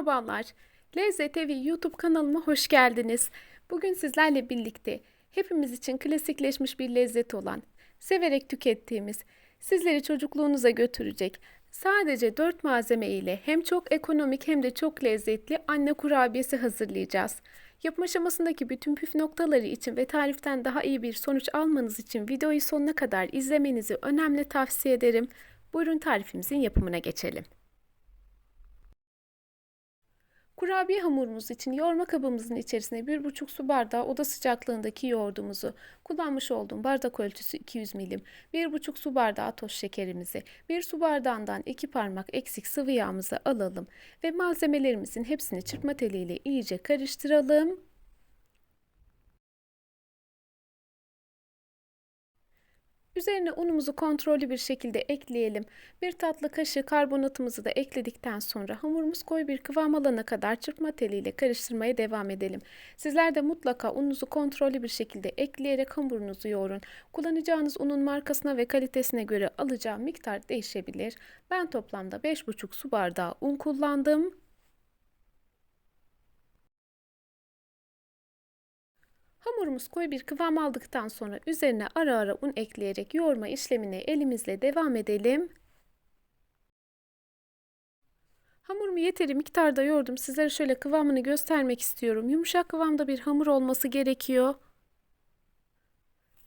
Merhabalar. Evi YouTube kanalıma hoş geldiniz. Bugün sizlerle birlikte hepimiz için klasikleşmiş bir lezzet olan, severek tükettiğimiz, sizleri çocukluğunuza götürecek, sadece 4 malzeme ile hem çok ekonomik hem de çok lezzetli anne kurabiyesi hazırlayacağız. Yapım aşamasındaki bütün püf noktaları için ve tariften daha iyi bir sonuç almanız için videoyu sonuna kadar izlemenizi önemli tavsiye ederim. Buyurun tarifimizin yapımına geçelim. Kurabiye hamurumuz için yoğurma kabımızın içerisine 1,5 su bardağı oda sıcaklığındaki yoğurdumuzu, kullanmış olduğum bardak ölçüsü 200 milim, 1,5 su bardağı toz şekerimizi, 1 su bardağından 2 parmak eksik sıvı yağımızı alalım ve malzemelerimizin hepsini çırpma teliyle iyice karıştıralım. Üzerine unumuzu kontrollü bir şekilde ekleyelim. Bir tatlı kaşığı karbonatımızı da ekledikten sonra hamurumuz koyu bir kıvam alana kadar çırpma teliyle karıştırmaya devam edelim. Sizler de mutlaka ununuzu kontrollü bir şekilde ekleyerek hamurunuzu yoğurun. Kullanacağınız unun markasına ve kalitesine göre alacağı miktar değişebilir. Ben toplamda 5,5 su bardağı un kullandım. Hamurumuz koyu bir kıvam aldıktan sonra üzerine ara ara un ekleyerek yoğurma işlemine elimizle devam edelim. Hamurumu yeteri miktarda yoğurdum. Sizlere şöyle kıvamını göstermek istiyorum. Yumuşak kıvamda bir hamur olması gerekiyor.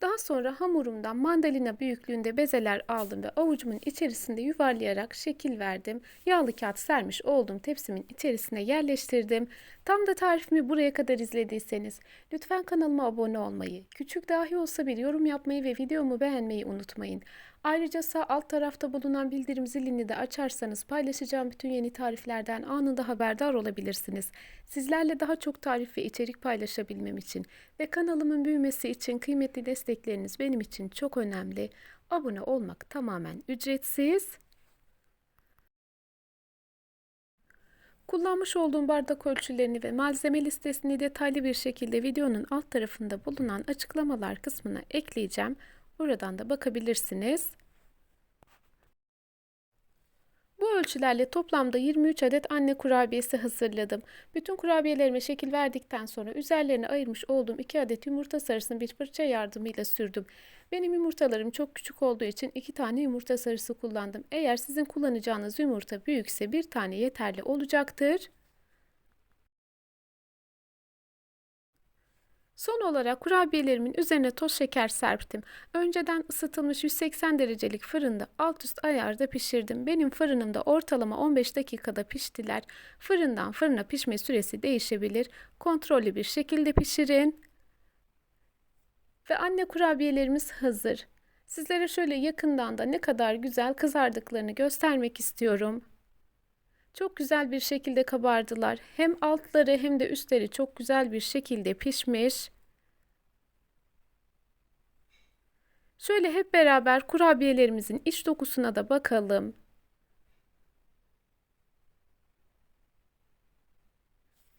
Daha sonra hamurumdan mandalina büyüklüğünde bezeler aldım ve avucumun içerisinde yuvarlayarak şekil verdim. Yağlı kağıt sermiş olduğum tepsimin içerisine yerleştirdim. Tam da tarifimi buraya kadar izlediyseniz lütfen kanalıma abone olmayı, küçük dahi olsa bir yorum yapmayı ve videomu beğenmeyi unutmayın. Ayrıca sağ alt tarafta bulunan bildirim zilini de açarsanız paylaşacağım bütün yeni tariflerden anında haberdar olabilirsiniz. Sizlerle daha çok tarif ve içerik paylaşabilmem için ve kanalımın büyümesi için kıymetli destekleriniz benim için çok önemli. Abone olmak tamamen ücretsiz. Kullanmış olduğum bardak ölçülerini ve malzeme listesini detaylı bir şekilde videonun alt tarafında bulunan açıklamalar kısmına ekleyeceğim. Buradan da bakabilirsiniz. Bu ölçülerle toplamda 23 adet anne kurabiyesi hazırladım. Bütün kurabiyelerime şekil verdikten sonra üzerlerine ayırmış olduğum 2 adet yumurta sarısını bir fırça yardımıyla sürdüm. Benim yumurtalarım çok küçük olduğu için 2 tane yumurta sarısı kullandım. Eğer sizin kullanacağınız yumurta büyükse bir tane yeterli olacaktır. Son olarak kurabiyelerimin üzerine toz şeker serptim. Önceden ısıtılmış 180 derecelik fırında alt üst ayarda pişirdim. Benim fırınımda ortalama 15 dakikada piştiler. Fırından fırına pişme süresi değişebilir. Kontrollü bir şekilde pişirin. Ve anne kurabiyelerimiz hazır. Sizlere şöyle yakından da ne kadar güzel kızardıklarını göstermek istiyorum. Çok güzel bir şekilde kabardılar. Hem altları hem de üstleri çok güzel bir şekilde pişmiş. Şöyle hep beraber kurabiyelerimizin iç dokusuna da bakalım.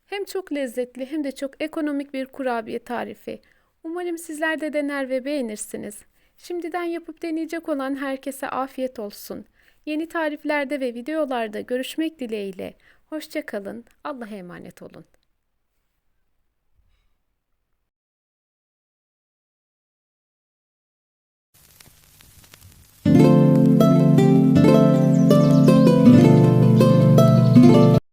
Hem çok lezzetli hem de çok ekonomik bir kurabiye tarifi. Umarım sizler de dener ve beğenirsiniz. Şimdiden yapıp deneyecek olan herkese afiyet olsun. Yeni tariflerde ve videolarda görüşmek dileğiyle. Hoşçakalın. Allah'a emanet olun.